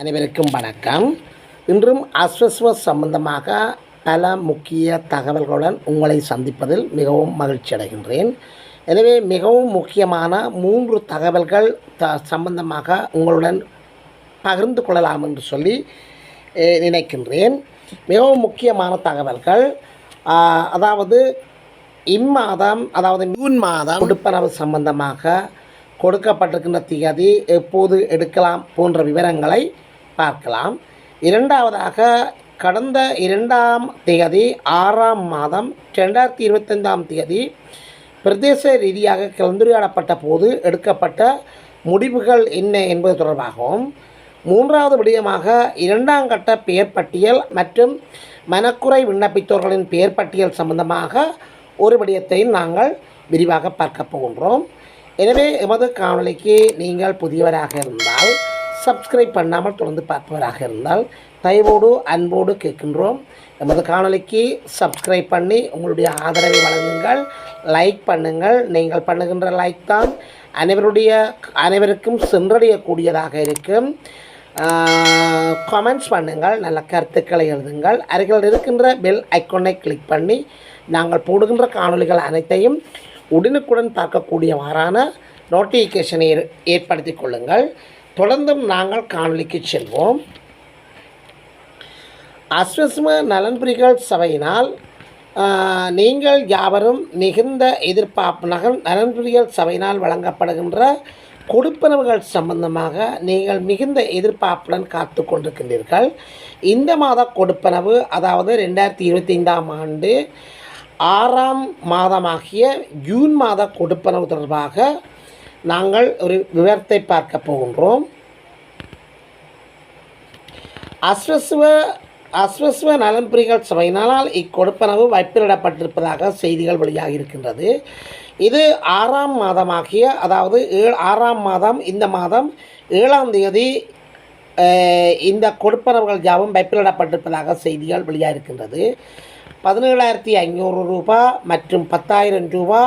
அனைவருக்கும் வணக்கம். இன்றும் அஸ்வஸ்வ சம்பந்தமாக பல முக்கிய தகவல்களுடன் உங்களை சந்திப்பதில் மிகவும் மகிழ்ச்சி அடைகின்றேன். எனவே மிகவும் முக்கியமான மூன்று தகவல்கள் த சம்பந்தமாக உங்களுடன் பகிர்ந்து கொள்ளலாம் என்று சொல்லி நினைக்கின்றேன். மிகவும் முக்கியமான தகவல்கள் அதாவது இம்மாதம் அதாவது ஜூன் மாதம் கொடுப்பனவு சம்பந்தமாக கொடுக்கப்பட்டிருக்கின்ற திகதி எப்போது எடுக்கலாம் போன்ற விவரங்களை பார்க்கலாம். இரண்டாவதாக கடந்த இரண்டாம் தேதி ஆறாம் மாதம் ரெண்டாயிரத்தி இருபத்தைந்தாம் தேதி பிரதேச ரீதியாக கலந்துரையாடப்பட்ட போது எடுக்கப்பட்ட முடிவுகள் என்ன என்பது தொடர்பாகவும் மூன்றாவது விடயமாக இரண்டாம் கட்ட பெயர் பட்டியல் மற்றும் மனக்குறை விண்ணப்பித்தோர்களின் பெயர் பட்டியல் சம்பந்தமாக ஒரு விடயத்தையும் நாங்கள் விரிவாக பார்க்க போகின்றோம். எனவே எமது காணொலிக்கு நீங்கள் புதியவராக இருந்தால் சப்ஸ்கிரைப் பண்ணாமல் தொடர்ந்து பார்ப்பவராக இருந்தால் தயவோடு அன்போடு கேட்கின்றோம். எமது காணொளிக்கு சப்ஸ்கிரைப் பண்ணி உங்களுடைய ஆதரவை வழங்குங்கள். லைக் பண்ணுங்கள். நீங்கள் பண்ணுகின்ற லைக் தான் அனைவருடைய அனைவருக்கும் சென்றடையக்கூடியதாக இருக்கும். கமெண்ட்ஸ் பண்ணுங்கள். நல்ல கருத்துக்களை எழுதுங்கள். அருகில் இருக்கின்ற பெல் ஐக்கோனை கிளிக் பண்ணி நாங்கள் போடுகின்ற காணொலிகள் அனைத்தையும் உடனுக்குடன் பார்க்கக்கூடியவாறான நோட்டிஃபிகேஷனை ஏற்- கொள்ளுங்கள். தொடர்ந்தும் நாங்கள் காணொலிக்கு செல்வோம். அஸ்வஸ்ம நலன்புரிகள் சபையினால் நீங்கள் யாவரும் மிகுந்த எதிர்பார்ப்பு நகல் நலன்புரிகள் சபையினால் வழங்கப்படுகின்ற கொடுப்பனவுகள் சம்பந்தமாக நீங்கள் மிகுந்த எதிர்பார்ப்புடன் காத்து கொண்டிருக்கின்றீர்கள். இந்த மாத கொடுப்பனவு அதாவது ரெண்டாயிரத்தி இருபத்தைந்தாம் ஆண்டு ஆறாம் மாதமாகிய ஜூன் மாத கொடுப்பனவு தொடர்பாக நாங்கள் ஒரு விவரத்தை பார்க்க போகின்றோம். அஸ்வஸ்வ அஸ்வஸ்வ நலன்புரிகள் சபையினால் இக்கொடுப்பனவு வைப்பிலிடப்பட்டிருப்பதாக செய்திகள் வெளியாக இருக்கின்றது இது ஆறாம் மாதமாகிய அதாவது ஏழு ஆறாம் மாதம் இந்த மாதம் ஏழாம் தேதி இந்த கொடுப்பனவுகள் யாவும் வைப்பிலிடப்பட்டிருப்பதாக செய்திகள் வெளியாக இருக்கின்றது பதினேழாயிரத்தி ஐநூறு ரூபா மற்றும் பத்தாயிரம் ரூபா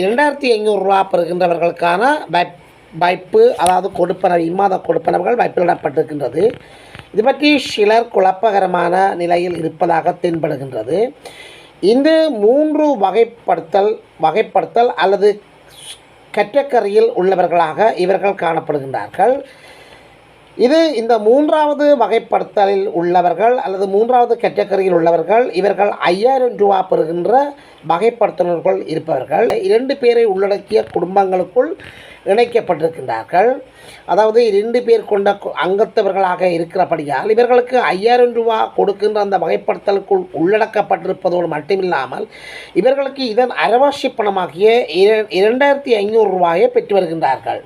இரண்டாயிரத்தி ஐநூறுரூவா பெறுகின்றவர்களுக்கான வைப் வைப்பு அதாவது கொடுப்பனவு இம்மாத கொடுப்பனவுகள் வைப்பிலிடப்பட்டிருக்கின்றது. இது பற்றி சிலர் குழப்பகரமான நிலையில் இருப்பதாக தென்படுகின்றது. இந்த மூன்று வகைப்படுத்தல் வகைப்படுத்தல் அல்லது கற்றக்கரையில் உள்ளவர்களாக இவர்கள் காணப்படுகின்றார்கள். இது இந்த மூன்றாவது வகைப்படுத்தலில் உள்ளவர்கள் அல்லது மூன்றாவது கேட்டகரியில் உள்ளவர்கள் இவர்கள் ஐயாயிரம் ரூபா பெறுகின்ற வகைப்படுத்தினர்கள் இருப்பவர்கள். இரண்டு பேரை உள்ளடக்கிய குடும்பங்களுக்குள் இணைக்கப்பட்டிருக்கின்றார்கள். அதாவது இரண்டு பேர் கொண்ட அங்கத்தவர்களாக இருக்கிறபடியால் இவர்களுக்கு ஐயாயிரம் ரூபா கொடுக்கின்ற அந்த வகைப்படுத்தலுக்குள் உள்ளடக்கப்பட்டிருப்பதோடு மட்டுமில்லாமல் இவர்களுக்கு இதன் அரவாசி பணமாகிய இர- இரண்டாயிரத்தி ஐநூறு ரூபாயை பெற்று வருகின்றார்கள்.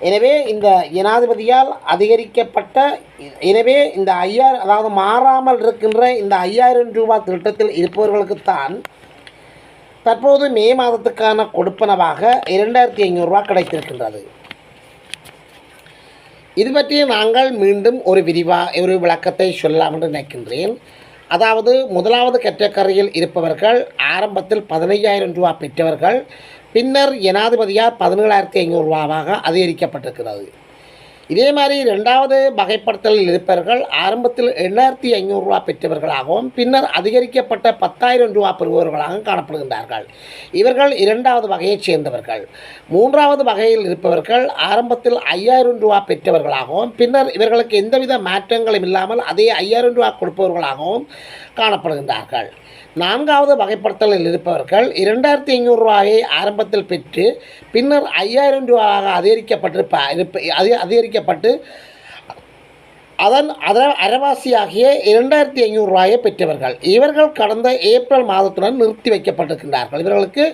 எனவே இந்த ஜனாதிபதியால் அதிகரிக்கப்பட்ட எனவே இந்த ஐயாயிரம் அதாவது மாறாமல் இருக்கின்ற இந்த ஐயாயிரம் ரூபாய் திட்டத்தில் இருப்பவர்களுக்குத்தான் தற்போது மே மாதத்துக்கான கொடுப்பனவாக இரண்டாயிரத்தி ஐநூறுரூவா கிடைத்திருக்கின்றது. இது பற்றி நாங்கள் மீண்டும் ஒரு விரிவா ஒரு விளக்கத்தை சொல்லலாம் என்று நினைக்கின்றேன். அதாவது முதலாவது கற்றக்கரையில் இருப்பவர்கள் ஆரம்பத்தில் பதினையாயிரம் ரூபா பெற்றவர்கள் பின்னர் ஜனாதிபதியால் பதினேழாயிரத்தி ஐநூறுரூவாவாக அதிகரிக்கப்பட்டிருக்கிறது. இதே மாதிரி ரெண்டாவது வகைப்படுத்தலில் இருப்பவர்கள் ஆரம்பத்தில் எண்ணாயிரத்தி ஐநூறுரூவா பெற்றவர்களாகவும் பின்னர் அதிகரிக்கப்பட்ட பத்தாயிரம் ரூபா பெறுபவர்களாகவும் காணப்படுகின்றார்கள். இவர்கள் இரண்டாவது வகையைச் சேர்ந்தவர்கள். மூன்றாவது வகையில் இருப்பவர்கள் ஆரம்பத்தில் ஐயாயிரம் ரூபா பெற்றவர்களாகவும் பின்னர் இவர்களுக்கு எந்தவித மாற்றங்களும் இல்லாமல் அதே ஐயாயிரம் ரூபா கொடுப்பவர்களாகவும் காணப்படுகின்றார்கள். நான்காவது வகைப்படுத்தலில் இருப்பவர்கள் இரண்டாயிரத்தி ஐநூறு ரூபாயை ஆரம்பத்தில் பெற்று பின்னர் ஐயாயிரம் ரூபாவாக அதிகரிக்கப்பட்டிருப்ப இருப்ப அதி அதன் அதன் அத அரைவாசியாகிய இரண்டாயிரத்தி ஐநூறு ரூபாயை பெற்றவர்கள். இவர்கள் கடந்த ஏப்ரல் மாதத்துடன் நிறுத்தி வைக்கப்பட்டிருக்கின்றார்கள். இவர்களுக்கு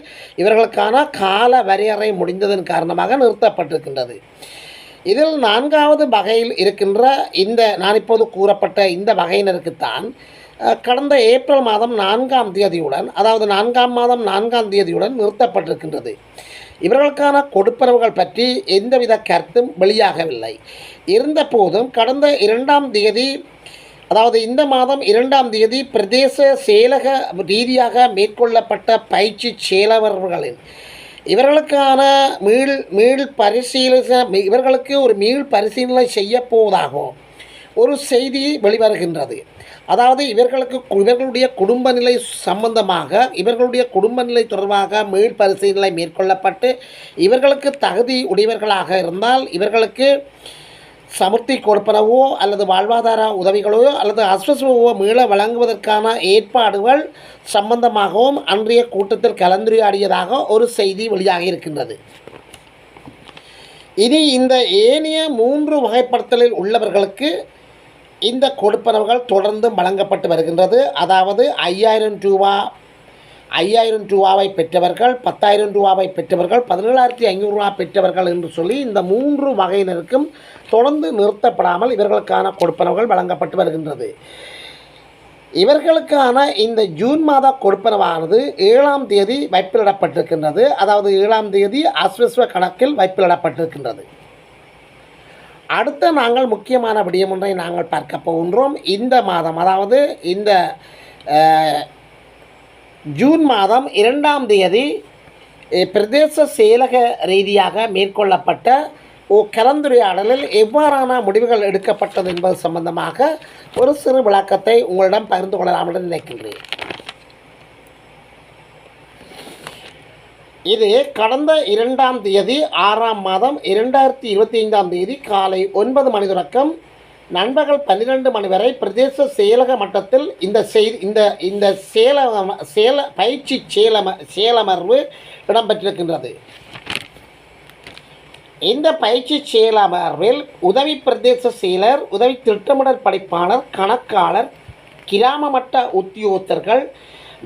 இவர்களுக்கான கால வரையறை முடிந்ததன் காரணமாக நிறுத்தப்பட்டிருக்கின்றது. இதில் நான்காவது வகையில் இருக்கின்ற இந்த நான் இப்போது கூறப்பட்ட இந்த வகையினருக்குத்தான் கடந்த ஏப்ரல் மாதம் நான்காம் தேதியுடன் அதாவது நான்காம் மாதம் நான்காம் தேதியுடன் நிறுத்தப்பட்டிருக்கின்றது. இவர்களுக்கான கொடுப்பனவுகள் பற்றி எந்தவித கருத்தும் வெளியாகவில்லை. இருந்த போதும் கடந்த இரண்டாம் தேதி அதாவது இந்த மாதம் இரண்டாம் தேதி பிரதேச செயலக ரீதியாக மேற்கொள்ளப்பட்ட பயிற்சி செயலவர்களின் இவர்களுக்கான மீள் மீள் பரிசீலனை இவர்களுக்கு ஒரு மீள் பரிசீலனை செய்ய போவதாகவும் ஒரு செய்தி வெளிவருகின்றது. அதாவது இவர்களுக்கு இவர்களுடைய குடும்ப நிலை சம்பந்தமாக இவர்களுடைய குடும்ப நிலை தொடர்பாக மீள்பரிசீலனை மேற்கொள்ளப்பட்டு இவர்களுக்கு தகுதி உடையவர்களாக இருந்தால் இவர்களுக்கு சமுர்த்தி கொடுப்பனவோ அல்லது வாழ்வாதார உதவிகளோ அல்லது அஸ்வஸ்வோ மீள வழங்குவதற்கான ஏற்பாடுகள் சம்பந்தமாகவும் அன்றைய கூட்டத்தில் கலந்துரையாடியதாக ஒரு செய்தி வெளியாகி இருக்கின்றது. இனி இந்த ஏனைய மூன்று வகைப்படுத்தலில் உள்ளவர்களுக்கு இந்த கொடுப்பனவுகள் தொடர்ந்து வழங்கப்பட்டு வருகின்றது. அதாவது ஐயாயிரம் ரூபா ஐயாயிரம் ரூபாவை பெற்றவர்கள் பத்தாயிரம் ரூபாவை பெற்றவர்கள் பதினேழாயிரத்தி ஐநூறுரூவா பெற்றவர்கள் என்று சொல்லி இந்த மூன்று வகையினருக்கும் தொடர்ந்து நிறுத்தப்படாமல் இவர்களுக்கான கொடுப்பனவுகள் வழங்கப்பட்டு வருகின்றது. இவர்களுக்கான இந்த ஜூன் மாத கொடுப்பனவானது ஏழாம் தேதி வைப்பிலிடப்பட்டிருக்கின்றது. அதாவது ஏழாம் தேதி அஸ்வஸ்வ கணக்கில் வைப்பிலிடப்பட்டிருக்கின்றது. அடுத்த நாங்கள் முக்கியமான விடயம் ஒன்றை நாங்கள் பார்க்க போகின்றோம். இந்த மாதம் அதாவது இந்த ஜூன் மாதம் இரண்டாம் தேதி பிரதேச செயலக ரீதியாக மேற்கொள்ளப்பட்ட ஓ கலந்துரையாடலில் எவ்வாறான முடிவுகள் எடுக்கப்பட்டது என்பது சம்பந்தமாக ஒரு சிறு விளக்கத்தை உங்களிடம் பகிர்ந்து கொள்ளலாம் என்று நினைக்கின்றேன். இது கடந்த இரண்டாம் தேதி ஆறாம் மாதம் இரண்டாயிரத்தி இருபத்தி ஐந்தாம் தேதி காலை ஒன்பது மணி தொடக்கம் நண்பகல் பன்னிரெண்டு மணி வரை பிரதேச செயலக மட்டத்தில் இந்த செய்தி இந்த இந்த சேல சேல பயிற்சி சேலம சேலமர்வு இடம்பெற்றிருக்கின்றது. இந்த பயிற்சி செயலமர்வில் உதவி பிரதேச செயலர் உதவி திட்டமிடல் படிப்பாளர் கணக்காளர் கிராம மட்ட உத்தியோகத்தர்கள்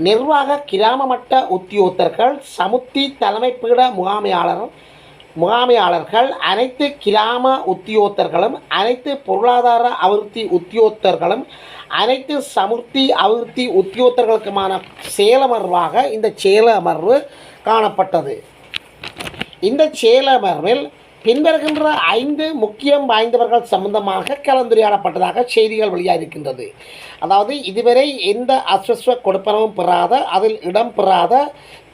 நிர்வாக கிராம மட்ட உத்தியோகத்தர்கள் சமுத்தி தலைமைப்பீட முகாமையாளர் முகாமையாளர்கள் அனைத்து கிராம உத்தியோகத்தர்களும் அனைத்து பொருளாதார அபிவிருத்தி உத்தியோகத்தர்களும் அனைத்து சமுர்த்தி அபிவிருத்தி உத்தியோகத்தர்களுக்குமான செயலமர்வாக இந்த செயலமர்வு காணப்பட்டது. இந்த செயலமர்வில் பின்வருகின்ற ஐந்து முக்கியம் வாய்ந்தவர்கள் சம்பந்தமாக கலந்துரையாடப்பட்டதாக செய்திகள் வெளியாகிருக்கின்றது அதாவது இதுவரை எந்த அஸ்வஸ்வ கொடுப்பனவும் பெறாத அதில் இடம் பெறாத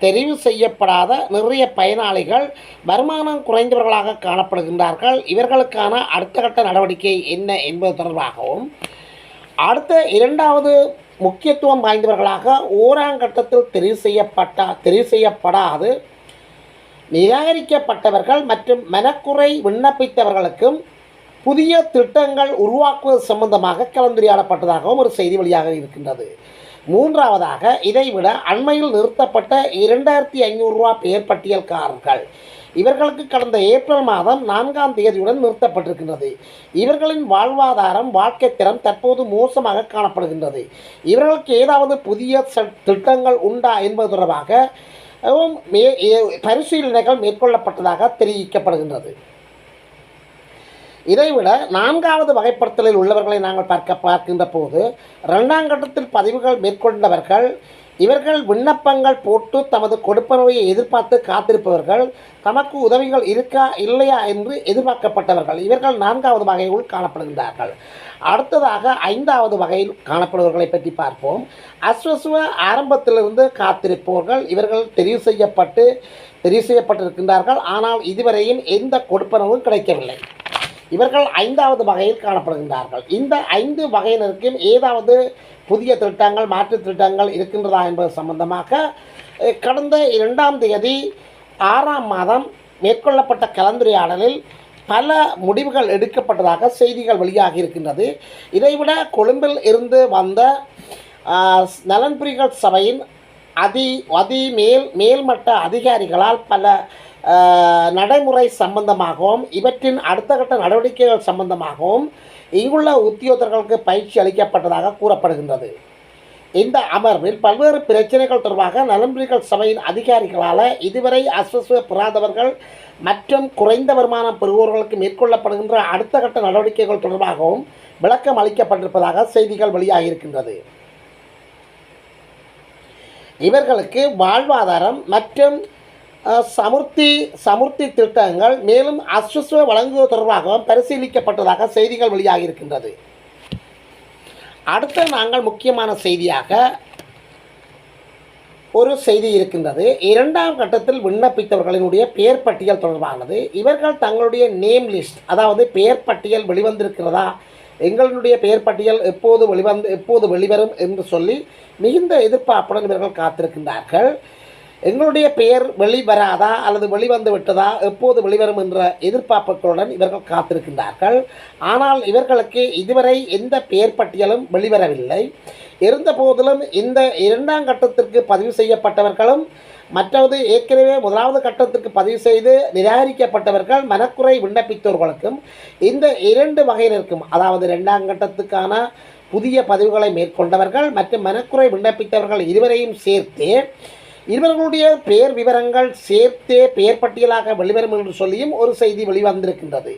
தெரிவு செய்யப்படாத நிறைய பயனாளிகள் வருமானம் குறைந்தவர்களாக காணப்படுகின்றார்கள். இவர்களுக்கான அடுத்த கட்ட நடவடிக்கை என்ன என்பது தொடர்பாகவும் அடுத்த இரண்டாவது முக்கியத்துவம் வாய்ந்தவர்களாக ஓராங்கட்டத்தில் தெரிவு செய்யப்பட்ட தெரிவு செய்யப்படாது. நிராகரிக்கப்பட்டவர்கள் மற்றும் மனக்குறை விண்ணப்பித்தவர்களுக்கும் புதிய திட்டங்கள் உருவாக்குவது சம்பந்தமாக கலந்துரையாடப்பட்டதாகவும் ஒரு செய்தி வழியாக இருக்கின்றது. மூன்றாவதாக இதைவிட அண்மையில் நிறுத்தப்பட்ட இரண்டாயிரத்தி ஐநூறுரூவா பெயர் பட்டியல்காரர்கள் இவர்களுக்கு கடந்த ஏப்ரல் மாதம் நான்காம் தேதியுடன் நிறுத்தப்பட்டிருக்கின்றது. இவர்களின் வாழ்வாதாரம் வாழ்க்கை திறம் தற்போது மோசமாக காணப்படுகின்றது. இவர்களுக்கு ஏதாவது புதிய திட்டங்கள் உண்டா என்பது தொடர்பாக பரிசீலனைகள் மேற்கொள்ளப்பட்டதாக தெரிவிக்கப்படுகின்றது. இதைவிட நான்காவது வகைப்படுத்தலில் உள்ளவர்களை நாங்கள் பார்க்க பார்க்கின்ற போது இரண்டாம் கட்டத்தில் பதிவுகள் மேற்கொண்டவர்கள் இவர்கள் விண்ணப்பங்கள் போட்டு தமது கொடுப்பனவையை எதிர்பார்த்து காத்திருப்பவர்கள் தமக்கு உதவிகள் இருக்கா இல்லையா என்று எதிர்பார்க்கப்பட்டவர்கள். இவர்கள் நான்காவது வகைக்குள் காணப்படுகின்றார்கள். அடுத்ததாக ஐந்தாவது வகையில் காணப்படுபவர்களை பற்றி பார்ப்போம். அஸ்வஸ்வ ஆரம்பத்திலிருந்து காத்திருப்பவர்கள் இவர்கள் தெரிவு செய்யப்பட்டு தெரிவு செய்யப்பட்டிருக்கின்றார்கள். ஆனால் இதுவரையும் எந்த கொடுப்பனவும் கிடைக்கவில்லை. இவர்கள் ஐந்தாவது வகையில் காணப்படுகின்றார்கள். இந்த ஐந்து வகையினருக்கும் ஏதாவது புதிய திட்டங்கள் மாற்றுத் திட்டங்கள் இருக்கின்றதா என்பது சம்பந்தமாக கடந்த இரண்டாம் தேதி ஆறாம் மாதம் மேற்கொள்ளப்பட்ட கலந்துரையாடலில் பல முடிவுகள் எடுக்கப்பட்டதாக செய்திகள் வெளியாகி இருக்கின்றது. இதைவிட கொழும்பில் இருந்து வந்த நலன்புரிகள் சபையின் அதி அதி மேல் மேல்மட்ட அதிகாரிகளால் பல நடைமுறை சம்பந்தமாகவும் இவற்றின் அடுத்த கட்ட நடவடிக்கைகள் சம்பந்தமாகவும் இங்குள்ள உத்தியோகர்களுக்கு பயிற்சி அளிக்கப்பட்டதாக கூறப்படுகின்றது. இந்த அமர்வில் பல்வேறு பிரச்சனைகள் தொடர்பாக நலன்புரிகள் சபையின் அதிகாரிகளால் இதுவரை அஸ்வஸ்வ பெறாதவர்கள் மற்றும் குறைந்த வருமானம் பெறுவோர்களுக்கு மேற்கொள்ளப்படுகின்ற அடுத்த கட்ட நடவடிக்கைகள் தொடர்பாகவும் விளக்கம் அளிக்கப்பட்டிருப்பதாக செய்திகள் வெளியாகியிருக்கின்றது. இவர்களுக்கு வாழ்வாதாரம் மற்றும் அஹ், சமுர்த்தி சமுர்த்தி திட்டங்கள் மேலும் அஸ்வஸ்வ வழங்குவது தொடர்பாகவும் பரிசீலிக்கப்பட்டதாக செய்திகள் வெளியாகியிருக்கின்றது. அடுத்த நாங்கள் முக்கியமான செய்தியாக ஒரு செய்தி இருக்கின்றது. இரண்டாம் கட்டத்தில் விண்ணப்பித்தவர்களினுடைய பெயர் பட்டியல் தொடர்பானது. இவர்கள் தங்களுடைய நேம் லிஸ்ட் அதாவது பெயர் பட்டியல் வெளிவந்திருக்கிறதா எங்களுடைய பெயர் பட்டியல் எப்போது வெளிவந்து எப்போது வெளிவரும் என்று சொல்லி மிகுந்த எதிர்பார்ப்புடன் இவர்கள் காத்திருக்கின்றார்கள். எங்களுடைய பெயர் வெளிவராதா அல்லது வெளிவந்து விட்டதா எப்போது வெளிவரும் என்ற எதிர்பார்ப்புகளுடன் இவர்கள் காத்திருக்கின்றார்கள். ஆனால் இவர்களுக்கு இதுவரை எந்த பெயர் பட்டியலும் வெளிவரவில்லை. இருந்த போதிலும் இந்த இரண்டாம் கட்டத்திற்கு பதிவு செய்யப்பட்டவர்களும் மற்றது ஏற்கனவே முதலாவது கட்டத்திற்கு பதிவு செய்து நிராகரிக்கப்பட்டவர்கள் மனக்குறை விண்ணப்பித்தவர்களுக்கும் இந்த இரண்டு வகையினருக்கும் அதாவது இரண்டாம் கட்டத்துக்கான புதிய பதிவுகளை மேற்கொண்டவர்கள் மற்றும் மனக்குறை விண்ணப்பித்தவர்கள் இருவரையும் சேர்த்து இவர்களுடைய பெயர் விவரங்கள் சேர்த்தே பெயர் பட்டியலாக வெளிவரும் என்று சொல்லியும் ஒரு செய்தி வெளிவந்திருக்கின்றது.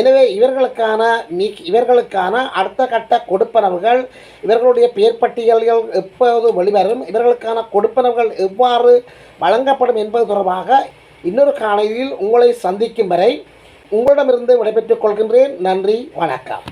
எனவே இவர்களுக்கான நீ இவர்களுக்கான அடுத்த கட்ட கொடுப்பனவுகள் இவர்களுடைய பெயர் பட்டியல்கள் எப்போது வெளிவரும் இவர்களுக்கான கொடுப்பனவுகள் எவ்வாறு வழங்கப்படும் என்பது தொடர்பாக இன்னொரு காலையில் உங்களை சந்திக்கும் வரை உங்களிடமிருந்து விடைபெற்றுக் கொள்கின்றேன். நன்றி வணக்கம்.